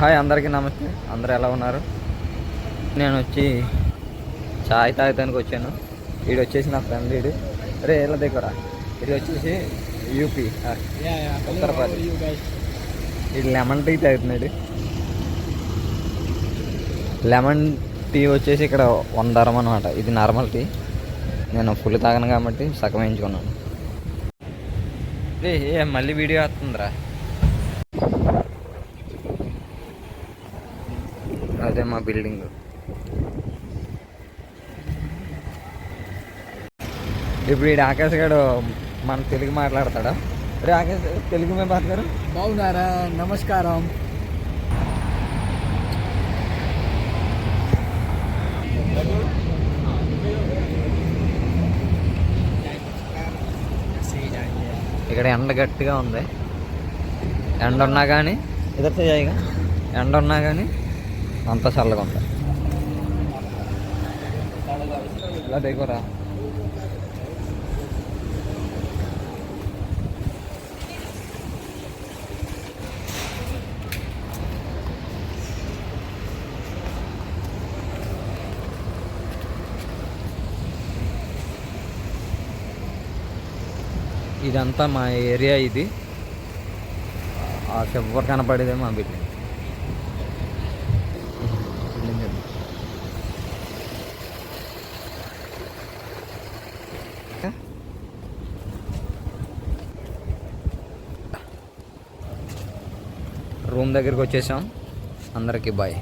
Hi అందరికీ నమస్తే. అందరు ఎలా ఉన్నారు? నేను వచ్చి చాయ్ తాగడానికి వచ్చాను. వీడు వచ్చేసి నా ఫ్రెండ్ వీడు రే ఎలా దగ్గర? ఇది వచ్చేసి యూపీ ఉత్తరప్రదేశ్. వీడు లెమన్ టీ తాగుతున్నాడు. లెమన్ టీ వచ్చేసి ఇక్కడ వన్ ధరం అనమాట ఇది నార్మల్ టీ నేను ఫుల్ తాగను కాబట్టి సగం వేయించుకున్నాను. రే ఏ మళ్ళీ వీడియో వస్తుందిరా. అదే మా బిల్డింగ్. ఇప్పుడు ఈ ఆకాశ్ గారు మన తెలుగు మాట్లాడతాడా? రే ఆకాశ్ తెలుగు మేము మాట్లాడారు బాగున్నారా? నమస్కారం. ఇక్కడ ఎండ గట్టిగా ఉంది. ఎండ ఉన్నా కానీ చేయగా ఎండ ఉన్నా కానీ అంత చల్లగా ఉంది ఇలా దిగురా ఇదంతా మా ఏరియా ఇది ఆ చివరి కనపడేదే మా బిల్డింగ్ బిల్డింగ్ అది. రూమ్ దగ్గరికి వచ్చేసాం. అందరికీ బాయ్.